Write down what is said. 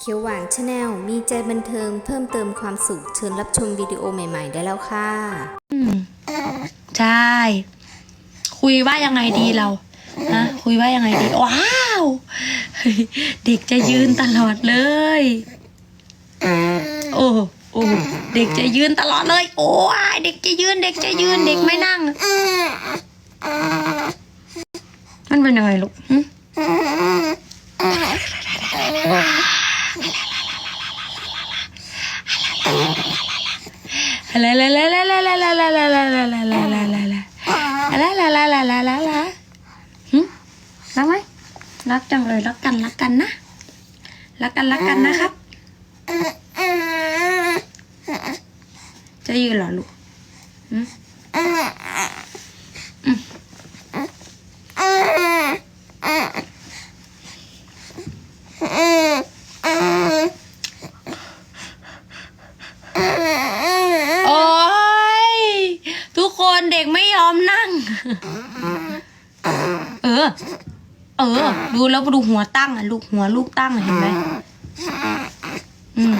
เขียวหวานชาแนลมีใจบันเทิงเพิ่มเติมความสุขเชิญรับชมวิดีโอใหม่ ๆ ได้แล้วค่ะ อืมใช่ คุยว่ายังไงดีเราฮะคุยว่ายังไงดี ว้าวเฮ้ยเด็กจะยืนตลอดเลย โอ้โอ้เด็กจะยืนตลอดเลย โอ้ยเด็กจะยืน เด็กจะยืน เด็กไม่นั่ง มันเป็นยังไงลูกหึ อะไรอะไรอะไรอะไรอะไรอะไรอะไรอะไรอะไรอะไรอะไรอะไรอะไรอะไรอะไรหึรักไหมรักจังเลยรักกันรักกันนะรักกันรักกันนะครับ จะยืนเหรอลูกหึอืม เออ เออ ดูแล้วดูหัวตั้งอะ ลูกหัวลูกตั้งเห็นไหมอืม